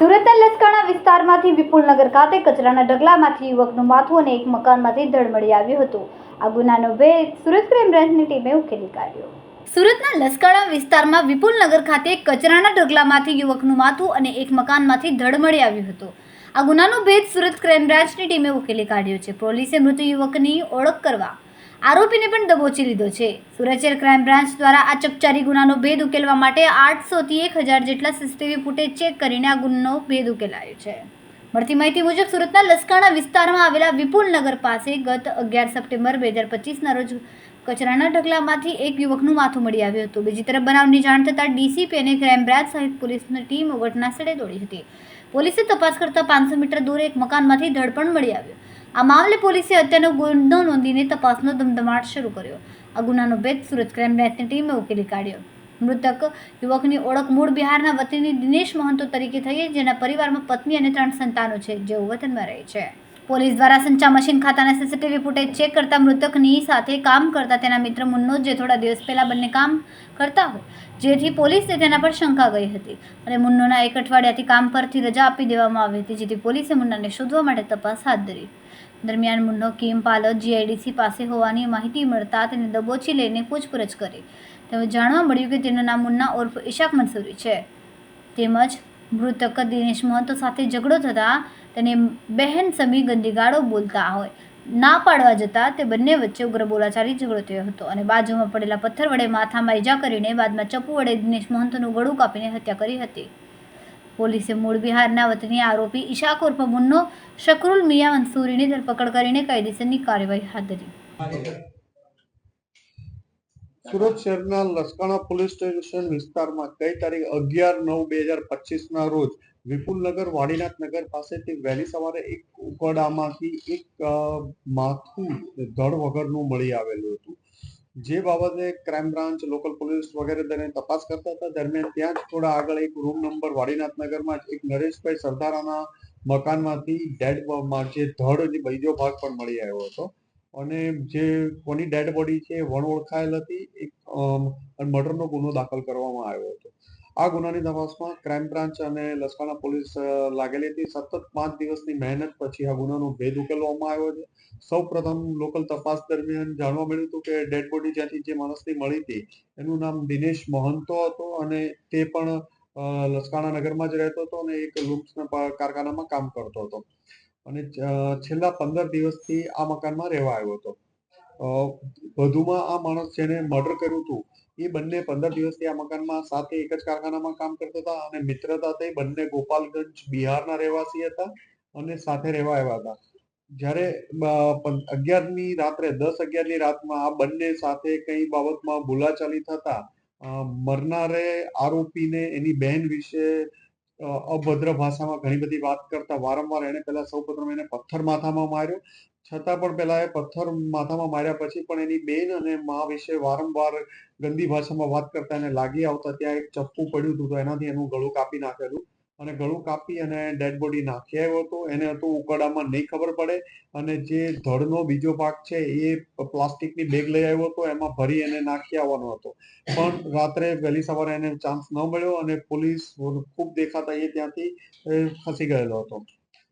સુરતના લસકાણા વિસ્તારમાંથી વિપુલનગર ખાતે કચરાના ઢગલામાંથી યુવકનું માથું અને એક મકાનમાંથી ધડ મળી આવ્યું હતું. આ ગુનાનો ભેદ સુરત ક્રાઇમ બ્રાન્ચની ટીમે ઉકેલી કાઢ્યો. સુરતના લસકાણા વિસ્તારમાં વિપુલનગર ખાતે કચરાના ઢગલામાંથી યુવકનું માથું અને એક મકાનમાંથી ધડ મળી આવ્યું હતું. આ ગુનાનો ભેદ સુરત ક્રાઇમ બ્રાન્ચની ટીમે ઉકેલી કાઢ્યો છે. પોલીસે મૃત યુવકની ઓળખ કરવા આરોપીને પણ દબોચી લીધો છે. સુરત શહેર ક્રાઇમ બ્રાન્ચ દ્વારા આ ચકચારી ગુનાનો ભેદ ઉકેલવા માટે આઠસોથી એક હજાર જેટલા સીસીટીવી ફૂટેજ ચેક કરીને આ ગુનો ભેદ ઉકેલાયો છે. મળતી માહિતી મુજબ સુરતના લસકાણા વિસ્તારમાં આવેલા વિપુલનગર પાસે ગત અગિયાર સપ્ટેમ્બર બે હજાર પચીસના રોજ કચરાના ઢગલામાંથી એક યુવકનું માથું મળી આવ્યું હતું. બીજી તરફ બનાવની જાણ થતાં ડીસીપી અને ક્રાઇમ બ્રાન્ચ સહિત પોલીસની ટીમ ઘટનાસ્થળે દોડી હતી. પોલીસે તપાસ કરતાં પાંચસો મીટર દૂર એક મકાનમાંથી ધડપણ મળી આવ્યો. આ મામલે પોલીસે હત્યાનો ગુનો નોંધીને તપાસનો ધમધમાટ શરૂ કર્યો. આ ગુનાનો ભેદ સુરત ક્રાઇમ બ્રાન્ચની ટીમે ઉકેલી કાઢ્યો. મૃતક યુવકની ઓળખ મૂળ બિહારના વતની દિનેશ મહંતો તરીકે થઈ જેના પરિવારમાં પત્ની અને ત્રણ સંતાનો છે, જેઓ વતનમાં રહે છે. પોલીસ દ્વારા સંચા મશીન ખાતાના સીસીટીવી ફૂટેજ ચેક કરતા મૃતકની સાથે કામ કરતા તેના મિત્ર મુન્નો જે થોડા દિવસ પહેલા બંને કામ કરતા હોય, જેથી પોલીસને તેના પર શંકા ગઈ હતી. અને મુન્નોના એક અઠવાડિયાથી કામ પરથી રજા આપી દેવામાં આવી હતી, જેથી પોલીસે મુન્નાને શોધવા માટે તપાસ હાથ ધરી. દરમિયાન મુન્નો કિમ પાલોદ જીઆઈડીસી પાસે હોવાની માહિતી મળતા તેને દબોચી લઈને પૂછપરછ કરી. તેમાં જાણવા મળ્યું કે તેનું નામ મુન્ના ઉર્ફ ઈશાક મંસૂરી છે. તેમજ મૃતક દિનેશ મહંતો સાથે ઝઘડો થતાં તેને બહેન સમી ગંદીગાળો બોલતા હોય. ના પાડવા જતાં તે બંને વચ્ચે ઉગ્ર બોલાચાલી ઝઘડો થયો હતો અને બાજુમાં પડેલા પથ્થર વડે માથામાં ઈજા કરીને બાદમાં ચપ્પુ વડે દિનેશ મહંતનું ગળું કાપીને હત્યા કરી હતી. પોલીસે મૂળ બિહારના વતની આરોપી ઈશાક ઉર્ફ મુન્નો, શકરુલ મિયા મંસૂરીની ધરપકડ કરીને કાયદેસરની કાર્યવાહી હાથ ધરી. સુરત શહેરના લસકાણા પોલીસ સ્ટેશન વિસ્તારમાં ગઈ તારીખ અગિયાર નવ બે હજાર પચીસ ના રોજ વિપુલનગર વાડીનાથ નગર પાસેથી વહેલી સવારે એક ઉકડામાંથી એક માથું ધડ વગરનું મળી આવેલું હતું. જે બાબતે ક્રાઇમ બ્રાન્ચ લોકલ પોલીસ વગેરે તેને તપાસ કરતા હતા. દરમિયાન ત્યાં જ થોડા આગળ એક રૂમ નંબર વાડીનાથ નગરમાં એક નરેશભાઈ સરદારાના મકાનમાંથી ડેડ જે ધડ બીજો ભાગ પણ મળી આવ્યો હતો. અને જે કોની ડેડ બોડી છે, વણ ઓળખાયેલ હતી, એક મર્ડરનો ગુનો દાખલ કરવામાં આવ્યો હતો. આ ગુનાની તપાસમાં ક્રાઇમ બ્રાન્ચ અને લસકાણા પોલીસ લાગેલી હતી. સતત પાંચ દિવસની મહેનત પછી આ ગુનાનો ભેદ ઉકેલવામાં આવ્યો છે. સૌ પ્રથમ લોકલ તપાસ દરમિયાન જાણવા મળ્યું હતું કે ડેડ બોડી જ્યાંથી જે માણસની મળી હતી, એનું નામ દિનેશ મહંતો હતો અને તે પણ લસકાણા નગરમાં જ રહેતો હતો અને એક લુમ્સના કારખાનામાં કામ કરતો હતો. અને છેલ્લા પંદર દિવસથી આ મકાનમાં રહેવા આવ્યો હતો. વધુમાં આ માણસ જેને મર્ડર કર્યું હતું, એ બંને પંદર દિવસથી આ મકાનમાં સાથે એક જ કારખાનામાં કામ કરતા હતા અને મિત્રતાથી બંને ગોપાલગંજ બિહારના રહેવાસી હતા અને સાથે રહેવા આવ્યા હતા. જ્યારે અગિયારની રાત્રે, દસ અગિયારની રાતમાં આ બંને સાથે કઈ બાબતમાં બોલાચાલી થતા મરનારે આરોપીને એની બહેન વિશે અભદ્ર ભાષામાં ઘણી બધી વાત કરતા વારંવાર એને પહેલા સૌપ્રથમ એને પથ્થર માથામાં માર્યો છતાં પણ પેલા એ પથ્થર માથામાં માર્યા પછી પણ એની બેન અને મા વિશે વારંવાર ગંદી ભાષામાં વાત કરતા એને લાગી આવતા ત્યાં એક ચપ્પુ પડ્યું હતું તો એનાથી એનું ગળું કાપી નાખેલું. અને ગળું કાપી અને ડેડ બોડી નાખી આવ્યો હતો. એને હતું ઉકરડામાં નહીં ખબર પડે. અને જે ધડનો બીજો ભાગ છે એ પ્લાસ્ટિકની બેગ લઈ આવ્યો હતો. એમાં ભરી એને નાખી આવવાનો હતો. પણ રાત્રે વહેલી સવારે એને ચાન્સ ન મળ્યો અને પોલીસ ખૂબ દેખાતા એ ત્યાંથી ખસી ગયેલો હતો.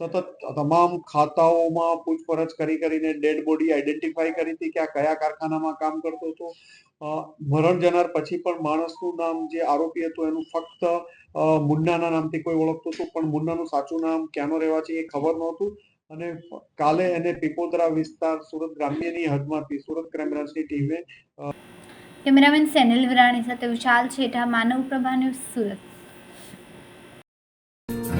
સતત તમામ ખાતાઓમાં પૂછપરછ કરી કરીને ડેડ બોડી આઈડેન્ટિફાઈ કરી હતી કે આ કયા કારખાનામાં કામ કરતો હતો. મરણ જનાર પછી પણ માણસનું નામ જે આરોપી હતું એનું ફક્ત મુન્નાના નામથી કોઈ ઓળખતું હતું, પણ મુન્નાનું સાચું નામ ક્યાંનો રહેવા છે એ ખબર નહોતું. અને કાલે એને પીપોદરા વિસ્તાર સુરત ગ્રામ્યની હદમાંથી સુરત ક્રાઇમ બ્રાન્ચની ટીમે કેમેરામેન સેનિલ વિરાણી સાથે વિશાલ છેઠા માનવ પ્રભા ન્યૂઝ સુરત.